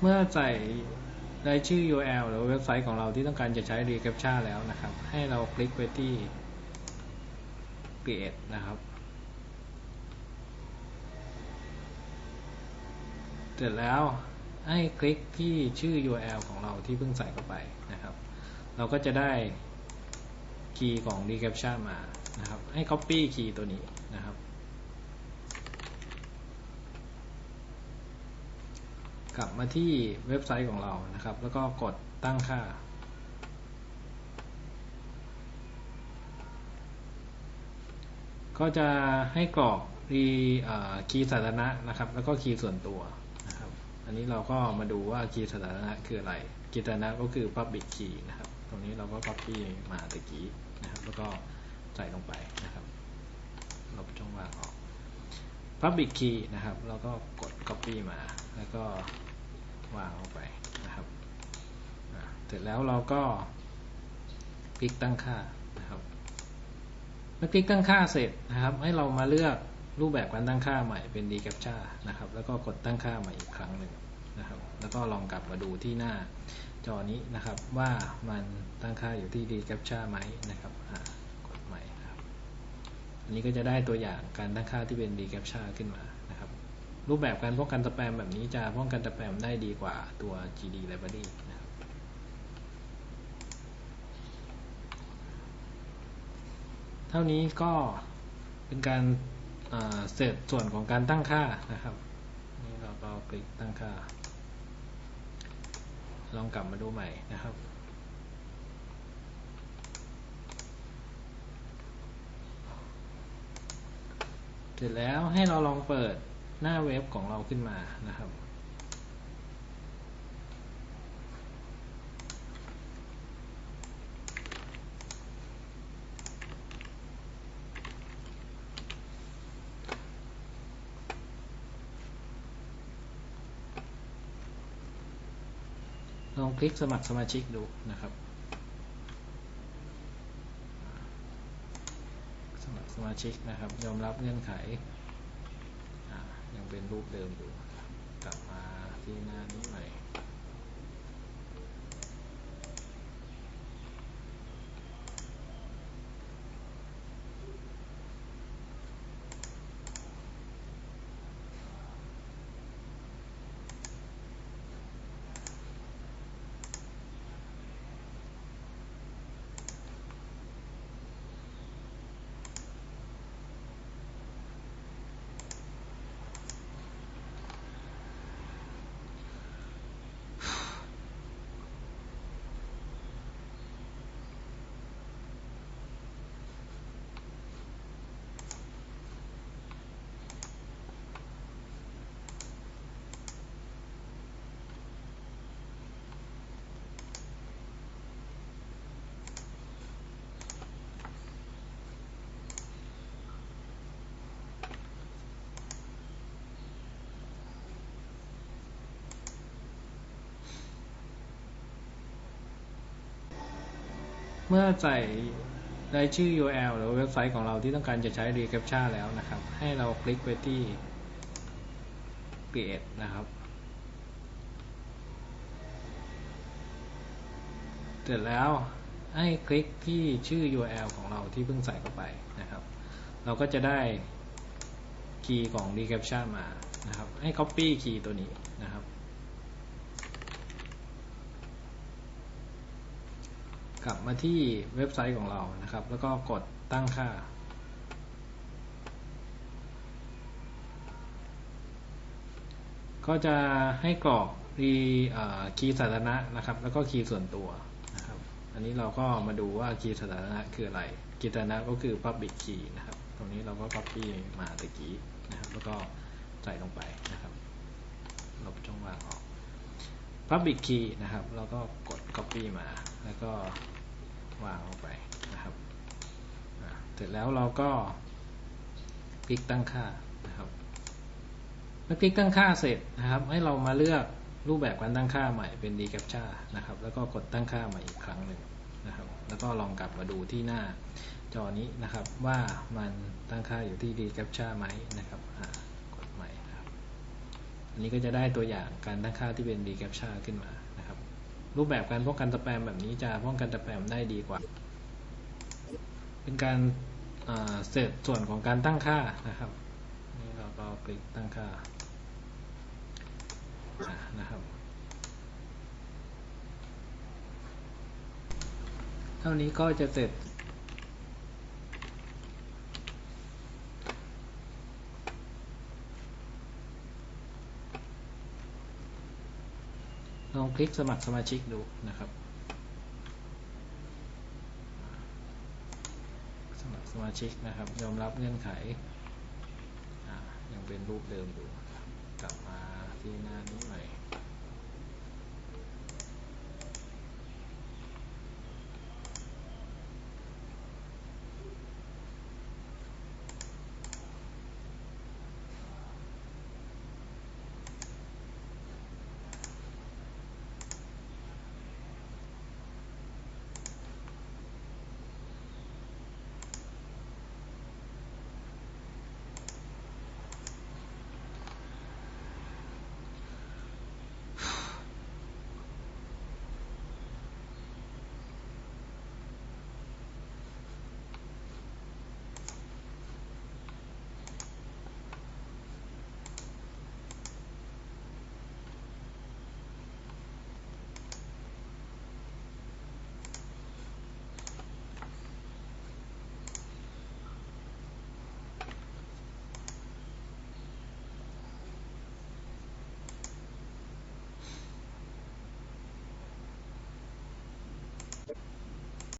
เมื่อใส่รายชื่อ URL หรือเว็บไซต์ของเราที่ต้องการจะใช้ reCAPTCHA แล้วนะครับ ให้เราคลิกไปที่ create นะครับ เสร็จแล้วให้คลิกที่ชื่อ URL ของเราที่เพิ่งใส่เข้าไปนะครับ เราก็จะได้คีย์ของ reCAPTCHA มานะครับ ให้ copy คีย์ตัวนี้นะครับ กลับมาที่เว็บไซต์ของเรานะครับ แล้วก็กดตั้งค่า ก็จะให้กรอกรีคีย์สาธารณะนะครับ แล้วก็คีย์ส่วนตัวนะครับ อันนี้เราก็มาดูว่าคีย์สาธารณะคืออะไร คีย์สาธารณะก็คือ public key นะครับ ตรงนี้เราก็ copy มาตะกี้นะครับ แล้วก็ใส่ลงไปนะครับลบช่องว่างออก public key นะครับ แล้วก็กด copy มา แล้วก็ วางลงไปนะครับเสร็จแล้วเราก็คลิกตั้งค่านะครับเมื่อคลิกตั้งค่าเสร็จนะครับ ให้เรามาเลือกรูปแบบการตั้งค่าใหม่เป็น reCAPTCHA นะครับ แล้วก็กดตั้งค่าใหม่อีกครั้งหนึ่งนะครับ แล้วก็ลองกลับมาดูที่หน้าจอนี้นะครับว่ามันตั้งค่าอยู่ที่ reCAPTCHA ไหมนะครับกดใหม่ครับอันนี้ก็จะได้ตัวอย่างการตั้งค่าที่เป็น reCAPTCHA ขึ้นมา รูปแบบการป้องกันสแปมแบบนี้จะป้องกันสแปมได้ดีกว่าตัว GD Library นะครับเท่านี้ก็เป็นการเสร็จส่วนของการตั้งค่านะครับ นี่เราก็คลิกตั้งค่า ลองกลับมาดูใหม่นะครับเสร็จแล้วให้เราลองเปิด หน้าเว็บของเราขึ้นมานะครับ ลองคลิกสมัครสมาชิกดูนะครับสมัครสมาชิกนะครับ ยอมรับเงื่อนไข เป็นรูปเดิมอยู่ กลับมาที่หน้านี้ใหม่ เมื่อใส่รายชื่อ URL หรือเว็บไซต์ของเราที่ต้องการจะใช้ reCAPTCHA แล้วนะครับ ให้เราคลิกไปที่ create นะครับ เสร็จแล้วให้คลิกที่ชื่อ URL ของเราที่เพิ่งใส่เข้าไปนะครับ เราก็จะได้คีย์ของ reCAPTCHA มานะครับ ให้ copy คีย์ตัวนี้นะครับ กลับมาที่เว็บไซต์ของเรานะครับ แล้วก็กดตั้งค่า ก็จะให้กรอกรีคีย์สาธารณะนะครับ แล้วก็คีย์ส่วนตัวนะครับ อันนี้เราก็มาดูว่าคีย์สาธารณะคืออะไร คีย์สาธารณะก็คือ public key นะครับ ตรงนี้เราก็ copy มาตะกี้นะครับ แล้วก็ใส่ลงไปนะครับลบช่องว่างออก public key นะครับเราก็กด copy มา แล้วก็ วางลงไปนะครับเสร็จแล้วเราก็คลิกตั้งค่านะครับเมื่อคลิกตั้งค่าเสร็จนะครับ ให้เรามาเลือกรูปแบบการตั้งค่าใหม่เป็น reCAPTCHA นะครับ แล้วก็กดตั้งค่าใหม่อีกครั้งหนึ่งนะครับ แล้วก็ลองกลับมาดูที่หน้าจอนี้นะครับว่ามันตั้งค่าอยู่ที่ reCAPTCHA ไหมนะครับกดใหม่ครับ อันนี้ก็จะได้ตัวอย่างการตั้งค่าที่เป็น reCAPTCHA ขึ้นมา รูปแบบการป้องกันสแปมแบบนี้จะป้องกันสแปมได้ดีกว่า เป็นการาเสร็จส่วนของการตั้งค่านะครับ นี่เราก็คลิกตั้งค่าอ่านะครับ เท่านี้ก็จะเสร็จ คลิกสมัครสมาชิกดูนะครับ สมัครสมาชิกนะครับ ยอมรับเงื่อนไขยังเป็นรูปเดิมอยู่กลับมาที่หน้านี้ใหม่